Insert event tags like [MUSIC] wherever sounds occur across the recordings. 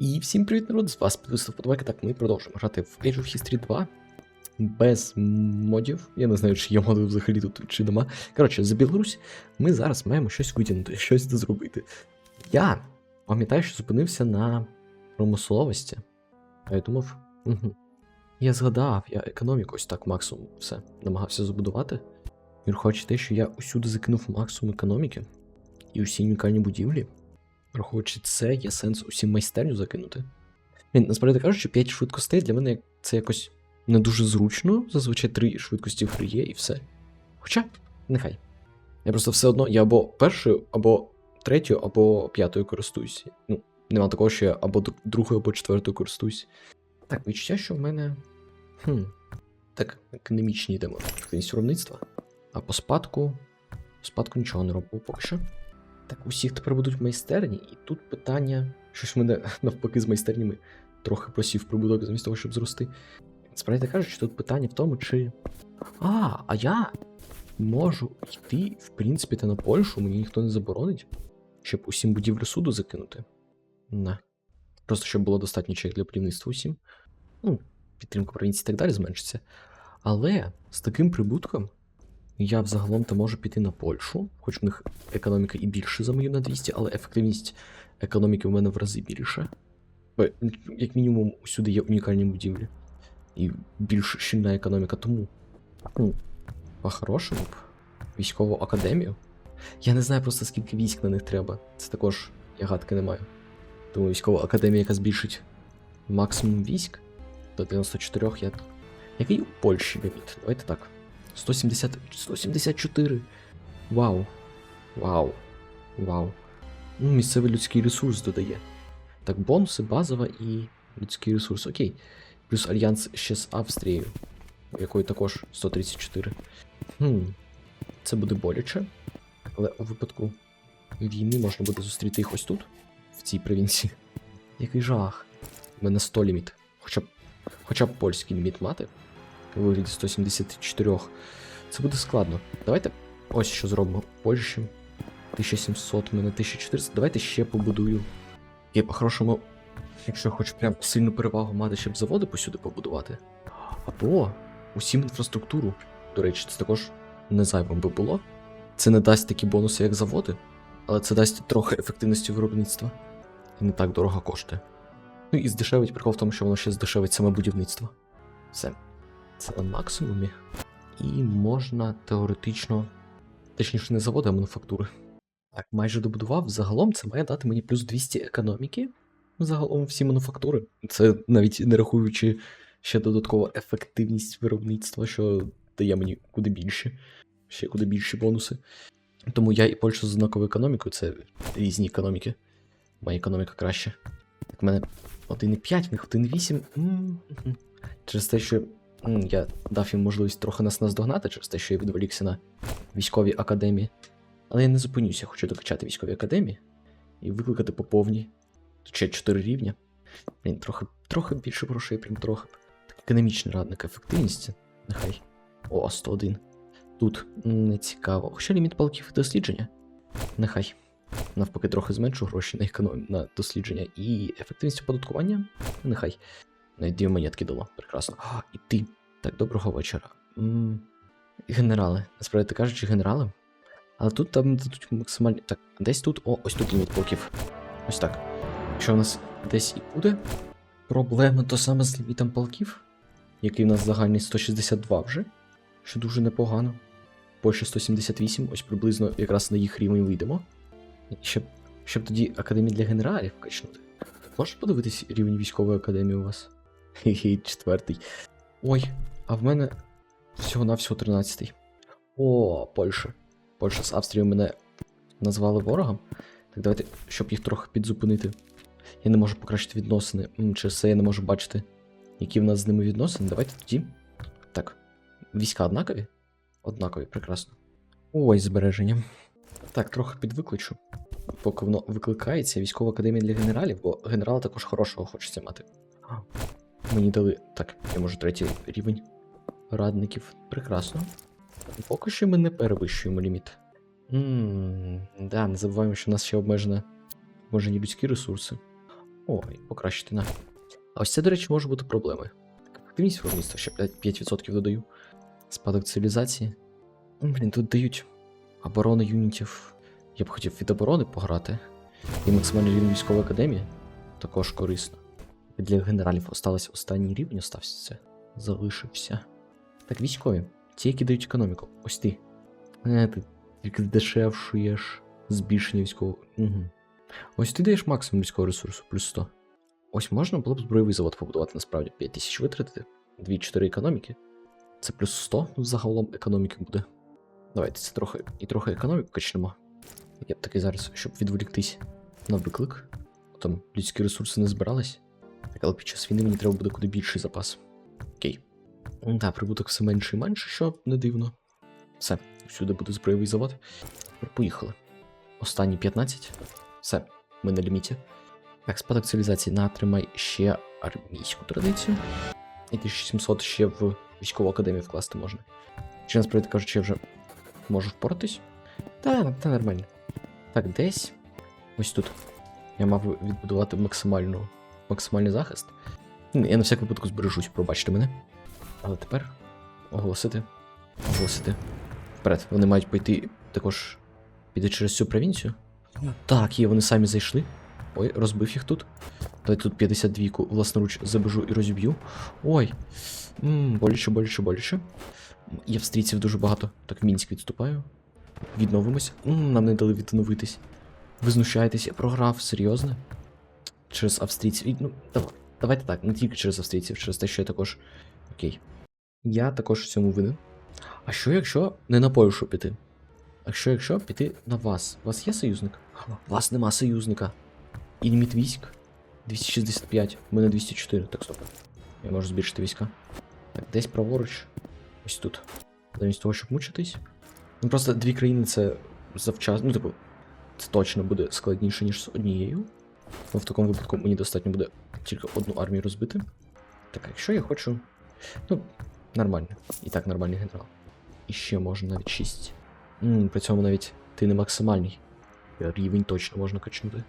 І всім привіт, народ! З вас підписав подобайка. Так, ми продовжуємо грати в Age of History 2 без модів. Я не знаю, чи є моди взагалі тут чи нема. Коротше, за Білорусь ми зараз маємо щось витягнути, [LAUGHS] щось зробити. Я пам'ятаю, що зупинився на промисловості. А я думав, угу. я згадав, я економіку ось так максимум все намагався забудувати. Він хоче те, що я усюди закинув максимум економіки і усі унікальні будівлі. Враховуючи це, є сенс усі майстерню закинути. Блін, насправді кажучи, 5 швидкостей для мене це якось не дуже зручно. Зазвичай 3 швидкості в є і все. Хоча, нехай. Я просто все одно, я або першою, або третьою, або п'ятою користуюсь. Ну, нема такого, що я або другою, або четвертою користуюсь. Так, відчуття, що в мене. Хм. Так, економічні йдемо. Активність виробництва. А по спадку. По спадку нічого не роблю поки що. Так, усіх тепер будуть майстерні, і тут питання. Щось в мене [LAUGHS] навпаки з майстернями трохи просів прибуток замість того, щоб зрости. Справді кажучи, тут питання в тому, чи. А, а я можу йти, в принципі, та на Польщу, мені ніхто не заборонить, щоб усім будівлю суду закинути. Не. Просто щоб було достатньо чек для будівництва усім. Ну, підтримка провінції і так далі зменшиться. Але з таким прибутком я взагалом то можу піти на Польщу, хоч в них економіка і більше за мою на 200, але ефективність економіки в мене в рази більше. Як мінімум, усюди є унікальні будівлі. І більш щільна економіка, тому. Ну, по-хорошому б. Військову академію. Я не знаю просто скільки військ на них треба. Це також я гадки не маю. Тому військова академія, яка збільшить максимум військ до 94 я. Який у Польщі ліміт? Давайте так. 170. 174. Вау. Вау. Вау. Ну, місцевий людський ресурс додає. Так, бонуси, базова і людський ресурс. Окей. Плюс альянс ще з Австрією, якої також 134. Хм. Це буде боляче. Але у випадку війни можна буде зустріти їх ось тут, в цій провінції. Який жах. У мене 100 ліміт. Хоча б, хоча б польський ліміт мати. У вигляді 174. Це буде складно. Давайте ось що зробимо. Польщі 1700, у мене 1400. Давайте ще побудую. І по-хорошому, якщо хоч прям сильну перевагу мати, щоб заводи посюди побудувати. Або усім інфраструктуру. До речі, це також не зайвим би було. Це не дасть такі бонуси, як заводи, але це дасть трохи ефективності виробництва. І не так дорого коштує. Ну і здешевить прикол в тому, що воно ще здешевить саме будівництво. Все. Це на максимумі. І можна теоретично. Точніше, не заводи, а мануфактури. Так, майже добудував. Загалом це має дати мені плюс 200 економіки. Загалом всі мануфактури. Це навіть не рахуючи ще додатково ефективність виробництва, що дає мені куди більше. Ще куди більші бонуси. Тому я і Польща з однаковою економікою, це різні економіки. Моя економіка краще. Так, в мене 1,5, в них 1,8. М. Через те, що я дав їм можливість трохи нас наздогнати, через те, що я відволікся на військовій академії. Але я не зупинюся, хочу докачати військові академії і викликати по повній. Ще 4 рівня. Блін, трохи, трохи більше грошей, прям трохи. Так, економічний радник, ефективність. Нехай. О, 101. Тут не цікаво. Хоча ліміт палків дослідження. Нехай. Навпаки, трохи зменшу гроші на економ... на дослідження. І ефективність оподаткування. Нехай. Дві монетки дало. Прекрасно. А, і ти. Так, доброго вечора. М, Генерали. Насправді кажучи, генерали. Але тут там дадуть максимальні. Так, десь тут. О, ось тут ліміт полків. Ось так. Якщо в нас десь і буде проблема, то саме з лімітом полків, який в нас загальний 162 вже, що дуже непогано. Польща 178, ось приблизно якраз на їх рівень вийдемо. Щоб, щоб тоді академію для генералів качнути. Можеш подивитись рівень військової академії у вас? [LAUGHS] Хе-хе, четвертий. Ой, а в мене всього-навсього 13-й. О, Польща. Польща з Австрією мене назвали ворогом. Так давайте, щоб їх трохи підзупинити. Я не можу покращити відносини. Через це я не можу бачити, які в нас з ними відносини. Давайте тоді. Так. Війська однакові? Однакові, прекрасно. Ой, збереження. Так, трохи підвикличу. Поки воно викликається, військова академія для генералів, бо генерала також хорошого хочеться мати. Мені дали. Так, я можу третій рівень радників. Прекрасно. Поки що ми не перевищуємо ліміт. Ммм, да, не забуваємо, що в нас ще обмежено обмежені людські ресурси. Ой, покращити на. А ось це, до речі, може бути проблемою. Так, ефективність виробництва ще 5%, 5% додаю. Спадок цивілізації. Блін, тут дають оборони юнітів. Я б хотів від оборони пограти. І максимальний рівень військової академії також корисно. Для генералів осталось останній рівень, остався це. Залишився. Так, військові. Ті, які дають економіку. Ось ти. Е, ти тільки здешевшуєш збільшення військового. Угу. Ось ти даєш максимум військового ресурсу, плюс 100. Ось можна було б збройовий завод побудувати насправді 5000 витратити, 2-4 економіки. Це плюс 100 загалом економіки буде. Давайте це трохи і трохи економіку качнемо. Я б таки зараз, щоб відволіктись на виклик. Там людські ресурси не збирались. Але під час війни мені треба буде куди більший запас. Окей. Так, прибуток все менше і менше, що не дивно. Все, всюди буде збройовий завод. Поїхали. Останні 15. Все, ми на ліміті. Так, спадок цивілізації натримай ще армійську традицію. І 1700 ще в військову академію вкласти можна. Чи насправді кажучи, я вже можу впоратись? Та, та нормально. Так, десь. Ось тут. Я мав відбудувати максимальну, максимальний захист. Я на всяк випадку збережусь, пробачте мене. Але тепер оголосити. Оголосити. Вперед. Вони мають пойти також піти через цю провінцію. Так, є, вони самі зайшли. Ой, розбив їх тут. Давайте тут 52-ку власноруч забежу і розіб'ю. Ой. Ммм, боляче, боляче, боляче. І австрійців дуже багато. Так, Мінськ відступаю. Відновимося. М, нам не дали відновитись. Ви знущаєтесь, я програв, серйозно? Через австрійців. Ну, давай. Давайте так, не тільки через австрійців, через те, що я також. Окей. Я також в цьому винен. А що якщо не на Польщу піти? А що якщо піти на вас? У вас є союзник? У вас нема союзника. І ліміт військ 265, у мене 204. Так, стоп. Я можу збільшити війська. Так, десь праворуч. Ось тут. Замість того, щоб мучитись. Ну просто дві країни це завчасно. Ну, типу, це точно буде складніше, ніж з однією. Ну, в такому випадку мені достатньо буде тільки одну армію розбити. Так, якщо я хочу. Ну, нормально. І так нормальний генерал. І ще можна навіть 6. М, при цьому навіть ти не максимальний. Рівень точно можна качнути.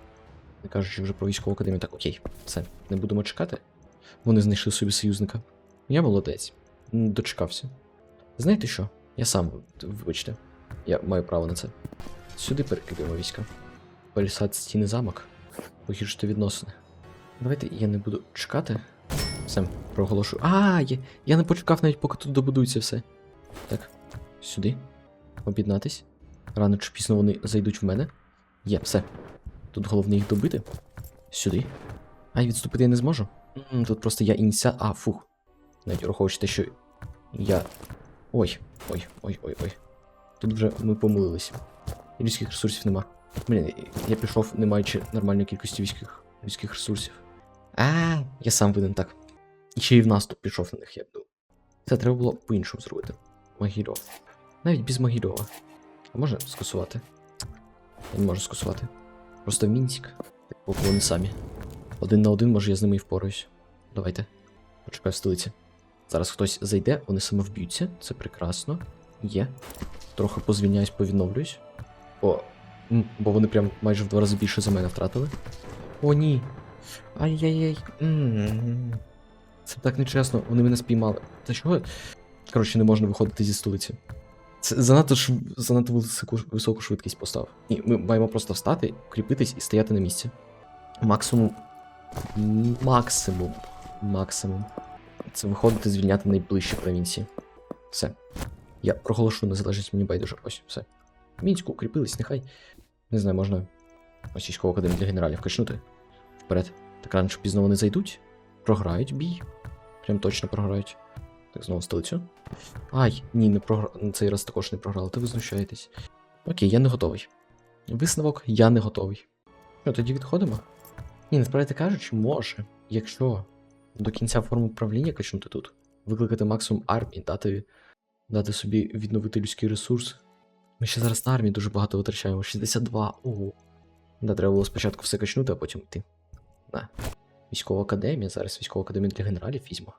Не кажучи вже про військову академію. Так, окей, все, не будемо чекати. Вони знайшли собі союзника. Я молодець. Дочекався. Знаєте що? Я сам, вибачте, я маю право на це. Сюди перекидаємо війська. Палісад стіни замок. Погіршити відносини. Давайте я не буду чекати. Все, проголошую. А, я, я не почекав навіть, поки тут добудується все. Так, сюди. Об'єднатись. Рано чи пізно вони зайдуть в мене. Є, все. Тут головне їх добити. Сюди. А й відступити я не зможу. Тут просто я ініціа. А, фух. Навіть враховуючи те, що я. Ой, ой, ой, ой, ой. Тут вже ми помилилися. І людських ресурсів нема. Блін, я пішов, не маючи нормальної кількості військових людських ресурсів. А, я сам винен так. І ще й в наступ пішов на них, я б думав. Це треба було по-іншому зробити. Могильов. Навіть без Могильова. А може скасувати? Я не можу скасувати. Просто в Мінськ. Так, поки вони самі. Один на один, може я з ними і впораюсь. Давайте. Почекаю в столиці. Зараз хтось зайде, вони саме вб'ються. Це прекрасно. Є. Трохи позвільняюсь, повідновлююсь. О, бо вони прям майже в два рази більше за мене втратили. О, ні. Ай-яй-яй. Це так нечесно, вони мене спіймали. Та чого? Коротше, не можна виходити зі столиці. Це занадто шв... занадто високу, високу швидкість постав. Ні, ми маємо просто встати, укріпитись і стояти на місці. Максимум. Максимум. Максимум. Це виходити звільняти найближчі провінції. Все. Я проголошу незалежність мені байдуже. Ось, все. Мінську укріпились, нехай. Не знаю, можна ось військову академію для генералів качнути. Вперед. Так рано чи пізно вони зайдуть. Програють бій. Прям точно програють. Так, знову столицю. Ай, ні, не програ... цей раз також не програли, то ви знущаєтесь. Окей, я не готовий. Висновок, я не готовий. Що, тоді відходимо? Ні, насправді кажучи, може, якщо до кінця форму управління качнути тут, викликати максимум армії, дати, дати собі відновити людський ресурс. Ми ще зараз на армії дуже багато витрачаємо. 62. Ого. Да, треба було спочатку все качнути, а потім йти. На. Військова академія, зараз військова академія для генералів візьму.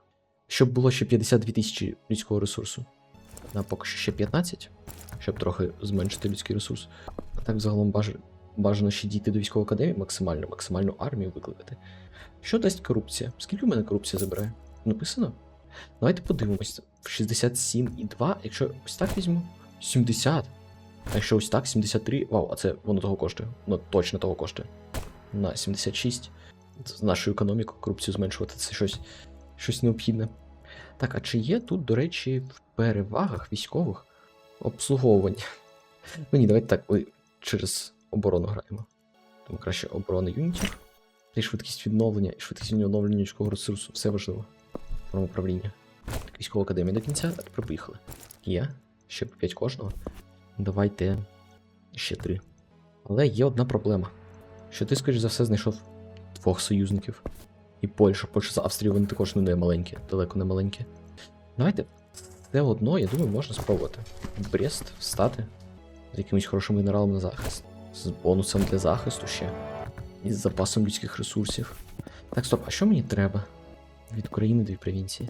Щоб було ще 52 тисячі людського ресурсу. На поки що ще 15, щоб трохи зменшити людський ресурс. А так загалом баж... бажано ще дійти до військової академії, максимально, максимальну армію викликати. Що дасть корупція? Скільки в мене корупція забирає? Написано? Давайте подивимось. В 67,2, якщо ось так візьму, 70. А якщо ось так, 73. Вау, а це воно того коштує. Ну, точно того коштує. На 76. З нашу економіку корупцію зменшувати це щось, щось необхідне. Так, а чи є тут, до речі, в перевагах військових обслуговування? Ну ні, давайте так, ми через оборону граємо. Тому краще оборона юнітів. Й швидкість відновлення і швидкість відновлення людського ресурсу. Все важливо. Форма управління. Військова академія до кінця, а тепер поїхали. Є. Ще по 5 кожного. Давайте ще 3. Але є одна проблема. Що ти, скоріш за все, знайшов двох союзників. І Польща. Польща з Австрією вони також не маленькі, далеко не маленькі. Давайте все одно, я думаю, можна спробувати. Брест встати з якимось хорошим генералом на захист. З бонусом для захисту ще. І з запасом людських ресурсів. Так, стоп, а що мені треба? Від України дві провінції.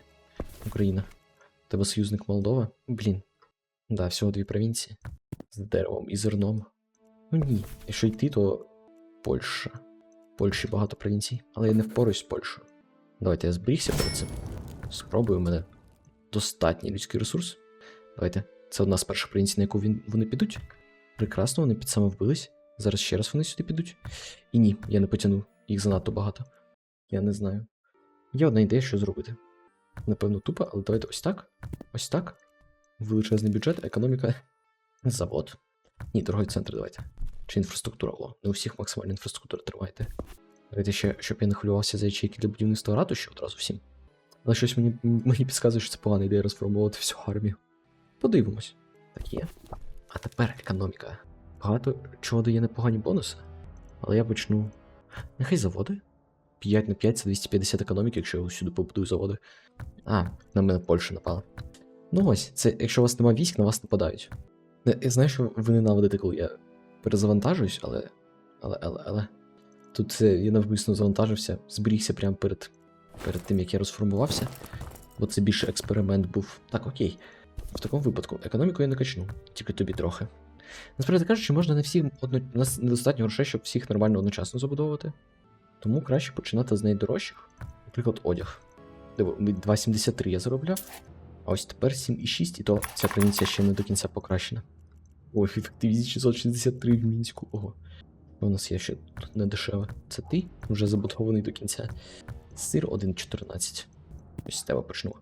Україна. Тебе союзник Молдова? Блін. Да, всього дві провінції. З деревом і зерном. Ну ні. Якщо йти, то Польща. В Польщі багато провінцій, але я не впораюсь з Польщею. Давайте я зберігся перед цим. Спробую у мене достатній людський ресурс. Давайте. Це одна з перших провінцій, на яку він, вони підуть. Прекрасно, вони під саме вбились. Зараз ще раз вони сюди підуть. І ні, я не потягну. Їх занадто багато. Я не знаю. Є одна ідея, що зробити. Напевно, тупо, але давайте ось так. Ось так. Величезний бюджет, економіка. [LAUGHS] Завод. Ні, торговий центр давайте. Чи інфраструктура? О, не у всіх максимальна інфраструктура тримайте. Давайте ще, щоб я не хвилювався за ячейки для будівництва ратуші одразу всім. Але щось мені, мені підказує, що це погана ідея розформувати всю армію. Подивимось. Так є. А тепер економіка. Багато чого дає непогані бонуси. Але я почну. Нехай заводи. 5 на 5 це 250 економіки, якщо я сюди побудую заводи. А, на мене Польща напала. Ну ось, це якщо у вас немає військ, на вас нападають. Я знаю, що ви ненавидите, коли я перезавантажуюсь, але. Але, але, але. Тут це я навмисно завантажився, зберігся прямо перед, перед тим, як я розформувався. Бо це більше експеримент був. Так, окей. В такому випадку економіку я не качну, тільки тобі трохи. Насправді кажучи, можна не всіх одно... у нас недостатньо грошей, щоб всіх нормально одночасно забудовувати. Тому краще починати з найдорожчих. Наприклад, одяг. Диво, 2,73 я заробляв. А ось тепер 7,6, і то ця провінція ще не до кінця покращена. Ой, [LAUGHS] ефективність 663 в мінську. Ого. У нас є ще тут не дешеве. Це ти вже забудований до кінця. Сир 1,14. Ось з тебе почну.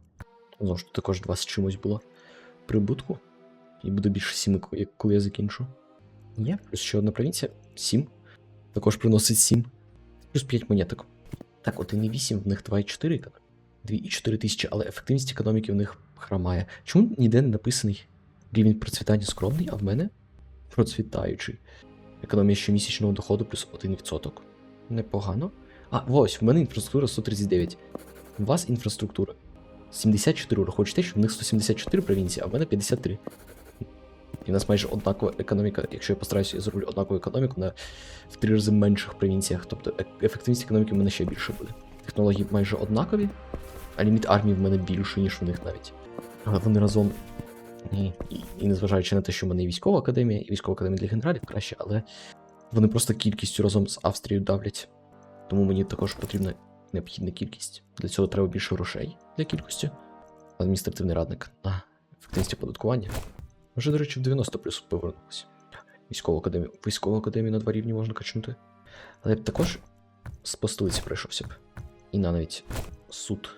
Знову ж також 2 з чимось було. Прибутку. І буде більше 7, коли я закінчу. Є, плюс ще одна провінція. 7. Також приносить 7. Плюс 5 монеток. Так, 1,8, в них 2,4 економіки. 2,4 тисячі, але ефективність економіки в них хромає. Чому ніде не написаний рівень процвітання скромний, а в мене процвітаючий. Економія щомісячного доходу плюс 1%. Непогано. А, ось, в мене інфраструктура 139. У вас інфраструктура 74. Хочете, що в них 174 провінції, а в мене 53. І в нас майже однакова економіка. Якщо я постараюся, я зроблю однакову економіку на в три рази менших провінціях. Тобто ефективність економіки в мене ще більше буде. Технології майже однакові, а ліміт армії в мене більший, ніж у них навіть. Вони разом. І, і, і незважаючи на те, що в мене і військова академія, і військова академія для генералів краще, але вони просто кількістю разом з Австрією давлять. Тому мені також потрібна необхідна кількість. Для цього треба більше грошей для кількості. Адміністративний радник на ефективність оподаткування. Вже, до речі, в 90 плюс повернулося. Військову академію. Військову академію на два рівні можна качнути. Але я б також з по столиці пройшовся б. І на навіть суд.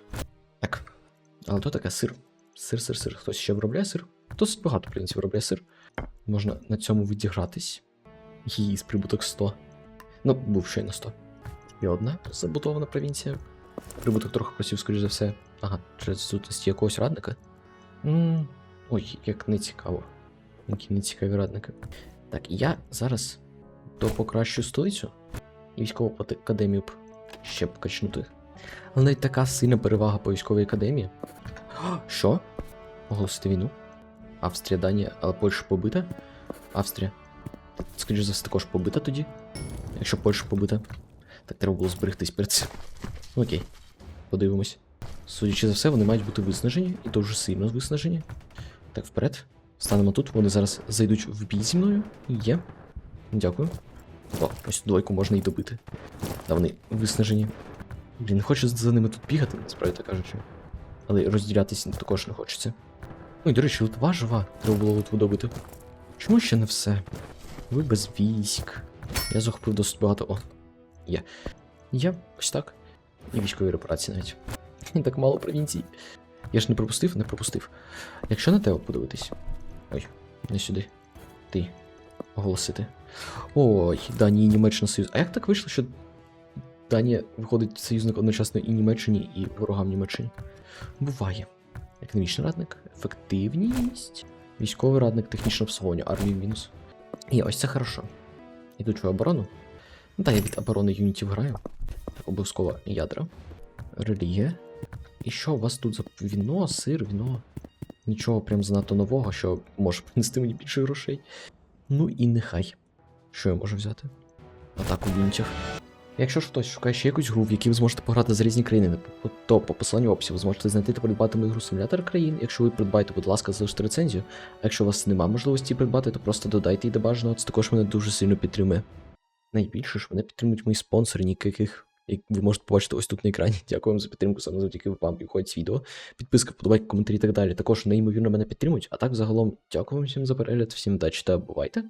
Так. Але то таке сир. Сир, сир, сир. Хтось ще виробляє сир? Досить багато українців виробляє сир. Можна на цьому відігратись. Її з прибуток 100. Ну, був щойно 100. І одна забудована провінція. Прибуток трохи просів, скоріш за все. Ага, через відсутності якогось радника. м Ой, як не цікаво. Які нецікаві радники. Так, я зараз то покращу столицю і військову академію б ще б качнути. Але навіть така сильна перевага по військовій академії. Що? Оголосити війну? Австрія, Данія, але Польща побита? Австрія. Скоріше за все, також побита тоді. Якщо Польща побита. Так треба було зберегтись перед цим. Ну, Окей. Подивимось. Судячи за все, вони мають бути виснажені, і дуже сильно виснажені. Так, вперед. Станемо тут, вони зараз зайдуть в бій зі мною. Є. Дякую. О, ось двойку можна і добити. Та вони виснажені. Блін, не хочу за ними тут бігати, насправді так кажучи. Але розділятися також не хочеться. Ой, до речі, лутва жива. Треба було лутву добити. Чому ще не все? Ви без військ. Я захопив досить багато. О, є. Я ось так. І військові репарації навіть. Так мало провінцій. Я ж не пропустив, не пропустив. Якщо на тебе подивитись. Ой, не сюди. Ти. Оголосити. Ой, Данія і Німеччина союз. А як так вийшло, що Данія виходить союзник одночасно і Німеччині, і ворогам Німеччині? Буває. Економічний радник, ефективність, військовий радник, технічне обслуговування, армії мінус. І ось це хорошо. Іду твою оборону. Ну так, я від оборони юнітів граю. Обов'язково ядра. Релігія. І що у вас тут за віно, сир, віно? Нічого прям занадто нового, що може принести мені більше грошей. Ну і нехай. Що я можу взяти? Атаку юнітів. Якщо ж хтось шукає ще якусь гру, в якій ви зможете пограти за різні країни, то по посиланню описі ви зможете знайти та придбати мою гру симулятор країн. Якщо ви придбаєте, будь ласка, залиште рецензію. А якщо у вас немає можливості придбати, то просто додайте її до бажаного, це також мене дуже сильно підтримує. Найбільше ж мене підтримують мої спонсори, ніяких, як ви можете побачити ось тут на екрані. [LAUGHS] Дякую вам за підтримку, саме завдяки вам виходить відео. Підписка, вподобайки, коментарі і так далі. Також неймовірно мене підтримують. А так, загалом, дякую вам всім за перегляд, всім удачі та бувайте!